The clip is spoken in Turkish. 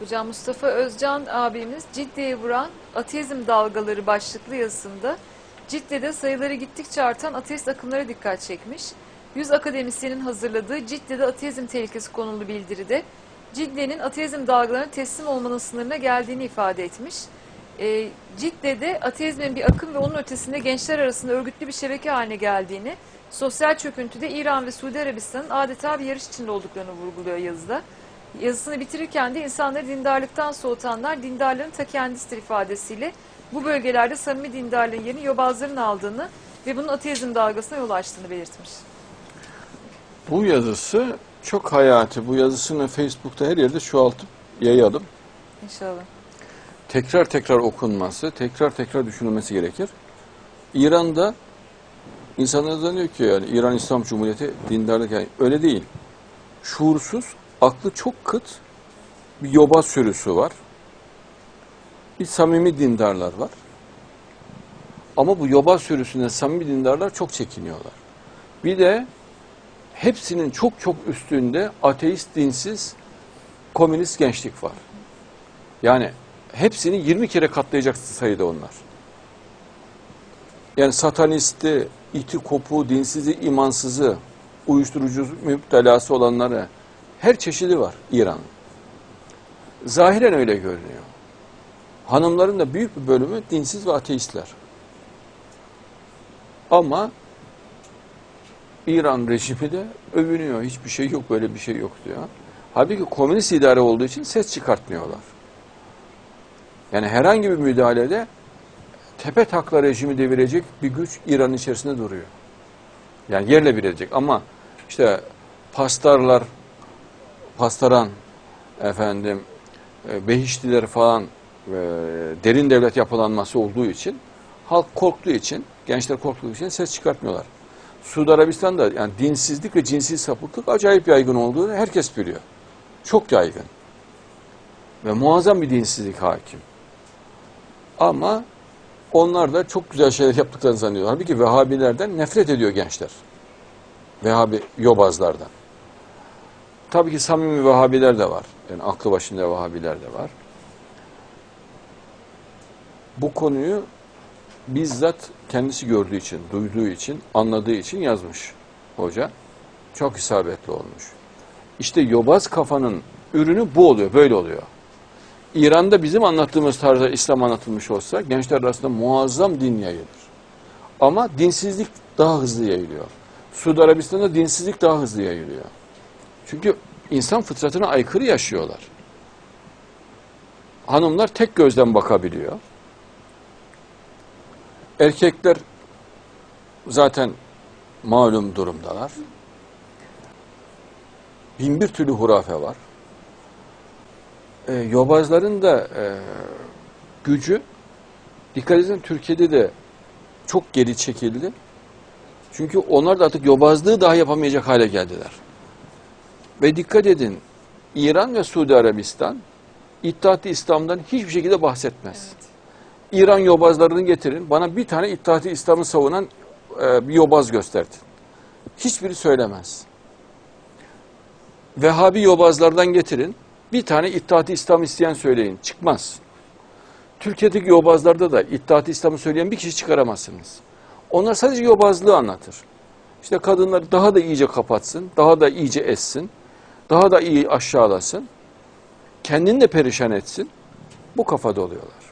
Hocam Mustafa Özcan abimiz Ciddi'ye vuran ateizm dalgaları başlıklı yazısında Cidde'de sayıları gittikçe artan ateist akımlara dikkat çekmiş. 100 akademisyenin hazırladığı Cidde'de ateizm tehlikesi konulu bildiride Cidde'nin ateizm dalgalarına teslim olmanın sınırına geldiğini ifade etmiş. E, Cidde'de ateizmin bir akım ve onun ötesinde gençler arasında örgütlü bir şebeke haline geldiğini, sosyal çöküntüde İran ve Suudi Arabistan'ın adeta bir yarış içinde olduklarını vurguluyor yazıda. Yazısını bitirirken de insanları dindarlıktan soğutanlar dindarlığın ta kendisidir ifadesiyle bu bölgelerde samimi dindarlığın yerini yobazların aldığını ve bunun ateizm dalgasına yol açtığını belirtmiş. Bu yazısı çok hayati. Bu yazısını Facebook'ta her yerde çoğaltıp yayalım. İnşallah. Tekrar tekrar okunması, tekrar tekrar düşünülmesi gerekir. İran'da insanlar zannediyor ki yani İran İslam Cumhuriyeti dindarlık yani öyle değil. Şuursuz, aklı çok kıt bir yobaz sürüsü var. Bir samimi dindarlar var. Ama bu yobaz sürüsünden samimi dindarlar çok çekiniyorlar. Bir de hepsinin çok çok üstünde ateist, dinsiz, komünist gençlik var. Yani hepsini 20 kere katlayacak sayıda onlar. Yani satanisti, iti kopu, dinsizi, imansızı, uyuşturucu müptelası olanları her çeşidi var İran'ın. Zahiren öyle görünüyor. Hanımların da büyük bir bölümü dinsiz ve ateistler. Ama İran rejimi de övünüyor. Hiçbir şey yok, böyle bir şey yok diyor. Halbuki komünist idare olduğu için ses çıkartmıyorlar. Yani herhangi bir müdahalede tepe takla rejimi devirecek bir güç İran'ın içerisinde duruyor. Yani yerle bir edecek ama işte pastarlar, pastaran efendim e, behiştiler falan e, derin devlet yapılanması olduğu için halk korktuğu için, gençler korktuğu için ses çıkartmıyorlar. Suudi Arabistan'da yani dinsizlik ve cinsel sapıklık acayip yaygın olduğunu herkes biliyor. Çok yaygın. Ve muazzam bir dinsizlik hakim. Ama onlar da çok güzel şeyler yaptıklarını zannediyorlar. Halbuki Vehhabilerden nefret ediyor gençler. Vehhabi yobazlardan. Tabii ki samimi Vehhabiler de var. Yani aklı başında Vehhabiler de var. Bu konuyu bizzat kendisi gördüğü için, duyduğu için, anladığı için yazmış hoca. Çok isabetli olmuş. İşte yobaz kafanın ürünü bu oluyor, böyle oluyor. İran'da bizim anlattığımız tarzda İslam anlatılmış olsa gençler arasında muazzam din yayılır. Ama dinsizlik daha hızlı yayılıyor. Suudi Arabistan'da dinsizlik daha hızlı yayılıyor. Çünkü insan fıtratına aykırı yaşıyorlar. Hanımlar tek gözden bakabiliyor. Erkekler zaten malum durumdalar. Bin bir türlü hurafe var. E, yobazların da e, gücü dikkat edin Türkiye'de de çok geri çekildi. Çünkü onlar da artık yobazlığı daha yapamayacak hale geldiler. Ve dikkat edin İran ve Suudi Arabistan İttihat-ı İslam'dan hiçbir şekilde bahsetmez. Evet. İran yobazlarını getirin. Bana bir tane İttihat-ı İslam'ı savunan e, bir yobaz gösterdi. Hiçbiri söylemez. Vehhabi yobazlardan getirin. Bir tane İttihat-ı İslam isteyen söyleyin. Çıkmaz. Türkiye'deki yobazlarda da İttihat-ı İslam'ı söyleyen bir kişi çıkaramazsınız. Onlar sadece yobazlığı anlatır. İşte kadınları daha da iyice kapatsın, daha da iyice essin, daha da iyi aşağılasın, kendini de perişan etsin. Bu kafada oluyorlar.